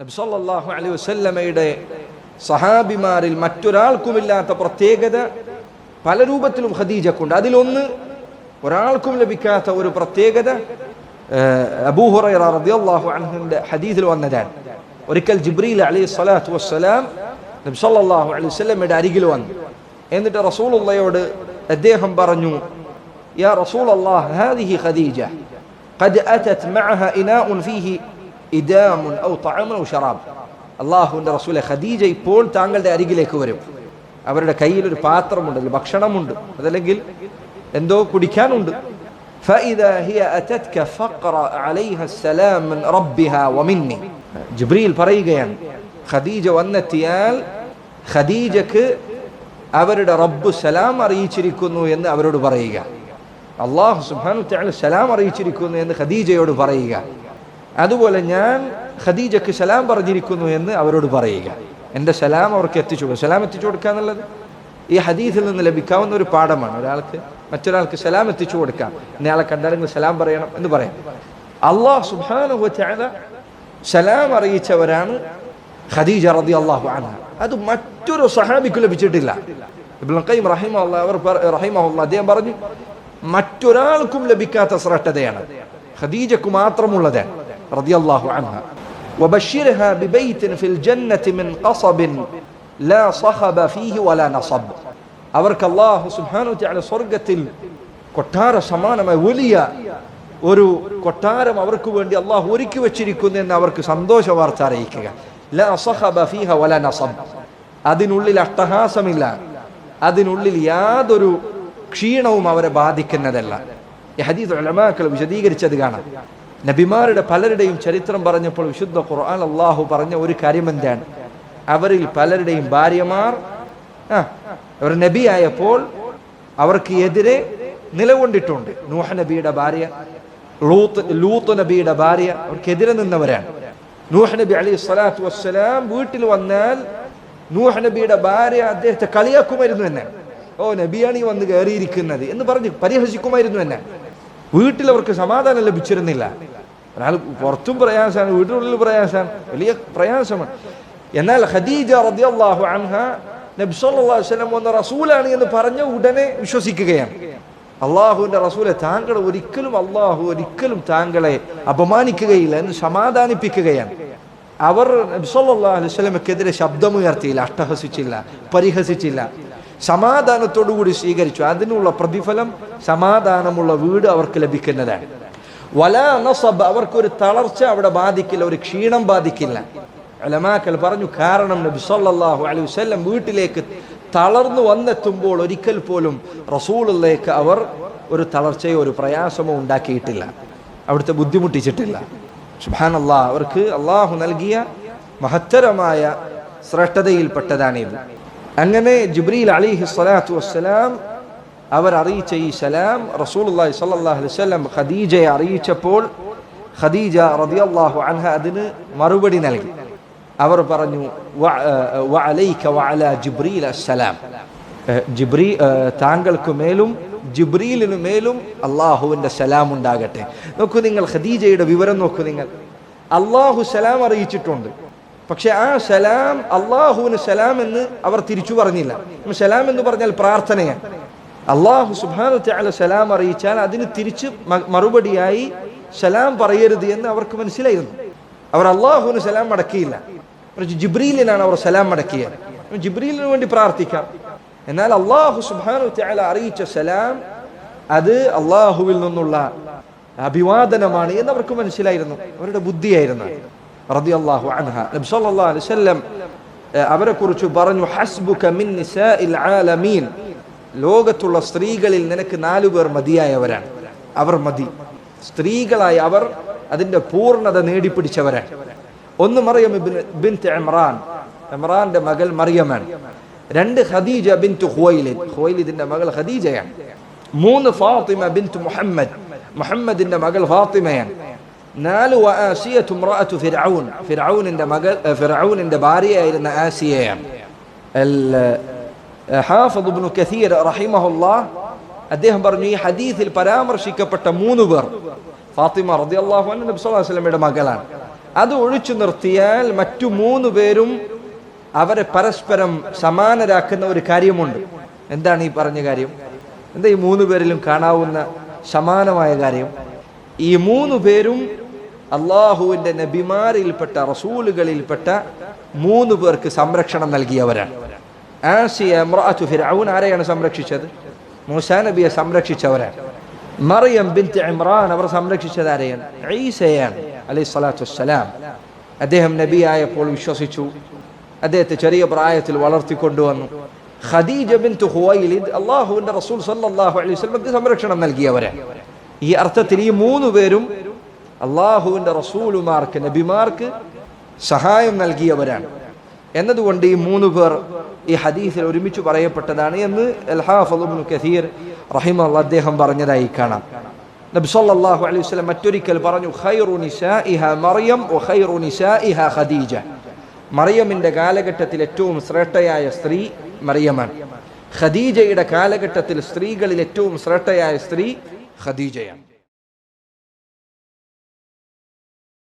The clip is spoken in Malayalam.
നബ്സല്ലാഹു അലൈ വസല്ലമയുടെ സഹാബിമാരിൽ മറ്റൊരാൾക്കുമില്ലാത്ത പ്രത്യേകത പല രൂപത്തിലും ഖദീജക്കുണ്ട്. അതിലൊന്ന് ഒരാൾക്കും ലഭിക്കാത്ത ഒരു പ്രത്യേകത അബൂഹുറൈറ റളിയല്ലാഹു അൻഹുവിന്റെ ഹദീസിൽ വന്നതാണ്. ഒരിക്കൽ ജിബ്രീൽ അലൈഹി സ്വലാത്തു വസ്സലാം നബി സല്ലല്ലാഹു അലൈഹി വസല്ലമയുടെ അരികിൽ വന്നു. എന്നിട്ട് റസൂലുള്ളയോട് അദ്ദേഹം പറഞ്ഞു യാ റസൂലല്ലാഹ് ഹാദിഹി ഖദീജ ഖദ് അതത് മഅഹ ഇനാഉൻ ഫീഹി ഇദാമുൻ ഔ തഅമുൻ ഔ ഷറാബ്. അള്ളാഹുവിന്റെ റസൂലെ ഖദീജ ഇപ്പോൾ താങ്കളുടെ അരികിലേക്ക് വരും. അവരുടെ കയ്യിൽ ഒരു പാത്രമുണ്ട് അതിൽ ഭക്ഷണമുണ്ട്. അതല്ലെങ്കിൽ എന്തോ കുടിക്കാനുണ്ട്. ജിബ്രീൽ പറയുകയാണ് ഖദീജ വന്നെത്തിയാൽ ഖദീജക്ക് അവരുടെ റബ്ബ് സലാം അറിയിച്ചിരിക്കുന്നു എന്ന് അവരോട് പറയുക. അള്ളാഹു സുബാൻ സലാം അറിയിച്ചിരിക്കുന്നു എന്ന് ഖദീജയോട് പറയുക. അതുപോലെ ഞാൻ ഖദീജക്ക് സലാം പറഞ്ഞിരിക്കുന്നു എന്ന് അവരോട് പറയുക. എന്റെ സലാം അവർക്ക് എത്തിച്ചു കൊടുക്കുക. സലാം എത്തിച്ചു കൊടുക്കുക എന്നുള്ളത് ഈ ഹദീസിൽ നിന്ന് ലഭിക്കാവുന്ന ഒരു പാഠമാണ്. ഒരാൾക്ക് മറ്റൊരാൾക്ക് സലാം എത്തിച്ചു കൊടുക്കാം. ഇന്നയാളെ കണ്ടാലെങ്കിൽ സലാം പറയണം എന്ന് പറയാം. അള്ളാഹ് സുഹാന സലാം അറിയിച്ചവരാണ് ഖദീജ റതി അള്ളാഹു അത് മറ്റൊരു സഹാബിക്ക് ലഭിച്ചിട്ടില്ല. ഖയ്യിം റഹിമഹുല്ലാ അവർ റഹിമഹുല്ലാ അദ്ദേഹം പറഞ്ഞു മറ്റൊരാൾക്കും ലഭിക്കാത്ത ശ്രേഷ്ഠതയാണ്. ഖദീജക്ക് മാത്രമുള്ളതാണ്. റളിയല്ലാഹു അൻഹ وبشرها ببيت في الجنة من قصب لا صخب فيه ولا نصب അവർക്ക് അല്ലാഹു സുബ്ഹാനഹു വതആല സ്വർഗ്ഗത്തിൽ കൊട്ടാര സമാനമായ വലിയ ഒരു കൊട്ടാരം അവർക്ക് വേണ്ടി അള്ളാഹു ഒരുക്കി വെച്ചിരിക്കുന്നു എന്ന് അവർക്ക് സന്തോഷ വാർത്ത അറിയിക്കുക ലാ സഖബ ഫീഹ വലാ നസബ് അതിനുള്ളിൽ അട്ടഹാസമില്ല അതിനുള്ളിൽ യാതൊരു ക്ഷീണവും അവരെ ബാധിക്കുന്നതല്ല ഈ ഹദീസ് ഉലമാക്കൾ വിശദീകരിച്ചത് കാണാം നബിമാരുടെ പലരുടെയും ചരിത്രം പറഞ്ഞപ്പോൾ വിശുദ്ധ ഖുർആൻ അള്ളാഹു പറഞ്ഞ ഒരു കാര്യം എന്താണ്? അവരിൽ പലരുടെയും ഭാര്യമാർ ആ അവർ നബിയായപ്പോൾ അവർക്ക് എതിരെ നിലകൊണ്ടിട്ടുണ്ട്. നൂഹ നബിയുടെ ഭാര്യ ലൂത്ത് ലൂത്ത് നബിയുടെ ഭാര്യ അവർക്കെതിരെ നിന്നവരാണ്. നൂഹ നബി അലി സ്വലാത്തു വസ്സലാം വീട്ടിൽ വന്നാൽ നൂഹ നബിയുടെ ഭാര്യ അദ്ദേഹത്തെ കളിയാക്കുമായിരുന്നു എന്നെ. ഓ നബിയാണ് ഈ വന്ന് കയറിയിരിക്കുന്നത് എന്ന് പറഞ്ഞ് പരിഹസിക്കുമായിരുന്നു എന്നെ. വീട്ടിൽ അവർക്ക് സമാധാനം ലഭിച്ചിരുന്നില്ല. ഒരാൾ പുറത്തും പ്രയാസമാണ് വീട്ടിനുള്ളിൽ പ്രയാസമാണ് വലിയ പ്രയാസമാണ്. എന്നാൽ ഖദീജ റളിയല്ലാഹു അൻഹ നബി സല്ലല്ലാഹു അലൈഹി വസല്ലം വന്ന റസൂലാണ് എന്ന് പറഞ്ഞ ഉടനെ വിശ്വസിക്കുകയാണ്. അള്ളാഹുവിന്റെ റസൂലെ താങ്കൾ ഒരിക്കലും അള്ളാഹു ഒരിക്കലും താങ്കളെ അപമാനിക്കുകയില്ല എന്ന് സമാധാനിപ്പിക്കുകയാണ്. അവർ നബി സല്ലല്ലാഹു അലൈഹി വസല്ലമക്കെതിരെ ശബ്ദമുയർത്തിയില്ല അട്ടഹസിച്ചില്ല പരിഹസിച്ചില്ല. സമാധാനത്തോടുകൂടി സ്വീകരിച്ചു. അതിനുള്ള പ്രതിഫലം സമാധാനമുള്ള വീട് അവർക്ക് ലഭിക്കുന്നതാണ്. വല നസബ് അവർക്കൊരു തളർച്ച അവിടെ ബാധിക്കില്ല ഒരു ക്ഷീണം ബാധിക്കില്ല. അലമാക്കൽ പറഞ്ഞു കാരണം നബി സല്ലാഹു അലൈഹി വസല്ലം വീട്ടിലേക്ക് തളർന്നു വന്നെത്തുമ്പോൾ ഒരിക്കൽ പോലും റസൂളിലേക്ക് അവർ ഒരു തളർച്ചയോ ഒരു പ്രയാസമോ ഉണ്ടാക്കിയിട്ടില്ല. അവിടുത്തെ ബുദ്ധിമുട്ടിച്ചിട്ടില്ല. സുബാനല്ലാ അവർക്ക് അള്ളാഹു നൽകിയ മഹത്തരമായ ശ്രേഷ്ഠതയിൽപ്പെട്ടതാണിത്. അങ്ങനെ ജിബ്രീൽ അലിഹി സ്വലാത്തു വസ്സലാം അവർ അറിയിച്ച ഈ സലാം റസൂലുള്ളാഹി സ്വല്ലല്ലാഹു അലൈഹി വസല്ലം ഖദീജയെ അറിയിച്ചപ്പോൾ ഖദീജ റളിയല്ലാഹു അൻഹ അതിന് മറുപടി നൽകി. അവർ പറഞ്ഞു ജിബ്രീൽ അസ്സലാം. ജിബ്രീ താങ്കൾക്ക് മേലും ജിബ്രീലിനു മേലും അള്ളാഹുവിന്റെ സലാം ഉണ്ടാകട്ടെ. നോക്കൂ നിങ്ങൾ ഖദീജയുടെ വിവരം നോക്കൂ നിങ്ങൾ. അള്ളാഹു സലാം അറിയിച്ചിട്ടുണ്ട്. പക്ഷെ ആ സലാം അള്ളാഹുവിന് സലാം എന്ന് അവർ തിരിച്ചു പറഞ്ഞില്ല. സലാം എന്ന് പറഞ്ഞാൽ പ്രാർത്ഥനയാണ്. അള്ളാഹു സുബാനു തആല സലാം അറിയിച്ചാൽ അതിന് തിരിച്ച് മറുപടിയായി സലാം പറയരുത് എന്ന് അവർക്ക് മനസ്സിലായിരുന്നു. അവർ അള്ളാഹുവിന് സലാം മടക്കിയില്ല ജിബ്രീലിനാണ് അവർ സലാം മടക്കിയത് ജിബ്രീലിന് വേണ്ടി പ്രാർത്ഥിക്കാം. എന്നാൽ അള്ളാഹു സുബാനു തആല അറിയിച്ച സലാം അത് അള്ളാഹുവിൽ നിന്നുള്ള അഭിവാദനമാണ് എന്ന് അവർക്ക് മനസ്സിലായിരുന്നു. അവരുടെ ബുദ്ധിയായിരുന്നു റളിയല്ലാഹു അൻഹ. നബി അലൈവല്ലം അവരെ കുറിച്ച് പറഞ്ഞു ഹസ്ബുക മിൻ നിസാഇൽ ആലമീൻ. ലോകത്തുള്ള സ്ത്രീകളിൽ നിനക്ക് നാലു പേർ മതിയായവരാണ്. അവർ മതി. സ്ത്രീകളായി അവർ അതിന്റെ പൂർണത നേടിപ്പിടിച്ചവരാണ് ഒന്ന് മറിയം ബിൻ ഇമ്രാൻ. ഇമ്രാന്റെ മകൾ മറിയമാണ്. രണ്ട് ഖദീജ ബിൻ ഹുവൈലിദ് ഹുവൈലിദിന്റെ മകൾ ഖദീജയാണ്. മൂന്ന് ഫാത്തിമ ബിൻ മുഹമ്മദ്. മുഹമ്മദിന്റെ മകൾ ഫാത്തിമയാണ്. നാല് ഫിർഔനിന്റെ മകൾ ഫിർഔനിന്റെ ഭാര്യയായിരുന്ന ആസിയയാണ്. ഹാഫിദ് ഇബ്നു കസീർ റഹിമഹുല്ലാഹ് അദ്ദേഹം പറഞ്ഞു ഈ ഹദീസിൽ പരാമർശിക്കപ്പെട്ട മൂന്ന് പേർ ഫാത്തിമ റളിയല്ലാഹു അൻഹ നബി സല്ലല്ലാഹു അലൈഹി വസല്ലമയുടെ മകളാണ്. അത് ഒഴിച്ചു നിർത്തിയാൽ മറ്റു മൂന്ന് പേരും അവരെ പരസ്പരം സമാനരാക്കുന്ന ഒരു കാര്യമുണ്ട്. എന്താണ് ഈ പറഞ്ഞ കാര്യം? എന്താ ഈ മൂന്ന് പേരിലും കാണാവുന്ന സമാനമായ കാര്യം? ഈ മൂന്ന് പേരും അള്ളാഹുവിന്റെ നബിമാരിൽപ്പെട്ട റസൂലുകളിൽപ്പെട്ട മൂന്ന് പേർക്ക് സംരക്ഷണം നൽകിയവരാണ്. ആസിയ ഇമ്രാഅത്തു ഫിർഔൻ ആരെയാണ് സംരക്ഷിച്ചത്? മൂസാ നബിയെ സംരക്ഷിച്ചവരാണ്. മറിയം ബിൻത്ത് ഇമ്രാൻ അവർ സംരക്ഷിച്ചത് ആരെയാണ്? ഈസയാണ് അലൈഹി സ്വലാത്തു വസ്സലാം. അദ്ദേഹം നബിയായപ്പോൾ വിശ്വസിച്ചു. അദ്ദേഹത്തെ ചെറിയ പ്രായത്തിൽ വളർത്തിക്കൊണ്ടുവന്നു. ഖദീജ ബിൻത്ത് ഹുവൈലിദ് അള്ളാഹുവിന്റെ റസൂൽ സല്ലല്ലാഹു അലൈഹി വസല്ലമക്ക് സംരക്ഷണം നൽകിയവരാണ് ഈ അർത്ഥത്തിൽ ഈ മൂന്ന് പേരും അള്ളാഹുവിന്റെ റസൂലുമാർക്ക് നബിമാർക്ക് സഹായം നൽകിയവരാണ്. എന്നതുകൊണ്ട് ഈ മൂന്ന് പേർ ഈ ഹദീസിൽ ഒരുമിച്ച് പറയപ്പെട്ടതാണ് എന്ന് അൽഹാഫുൽ കസീർ റഹിമ അദ്ദേഹം പറഞ്ഞതായി കാണാം. നബ്സല്ലാഹു അലൈഹി വസ്ലം മറ്റൊരിക്കൽ പറഞ്ഞു മറിയം ഖദീജ. മറിയമിന്റെ കാലഘട്ടത്തിൽ ഏറ്റവും ശ്രേഷ്ഠയായ സ്ത്രീ മറിയമാണ്. ഖദീജയുടെ കാലഘട്ടത്തിൽ സ്ത്രീകളിൽ ഏറ്റവും ശ്രേഷ്ഠയായ സ്ത്രീ ഖദീജയാണ്.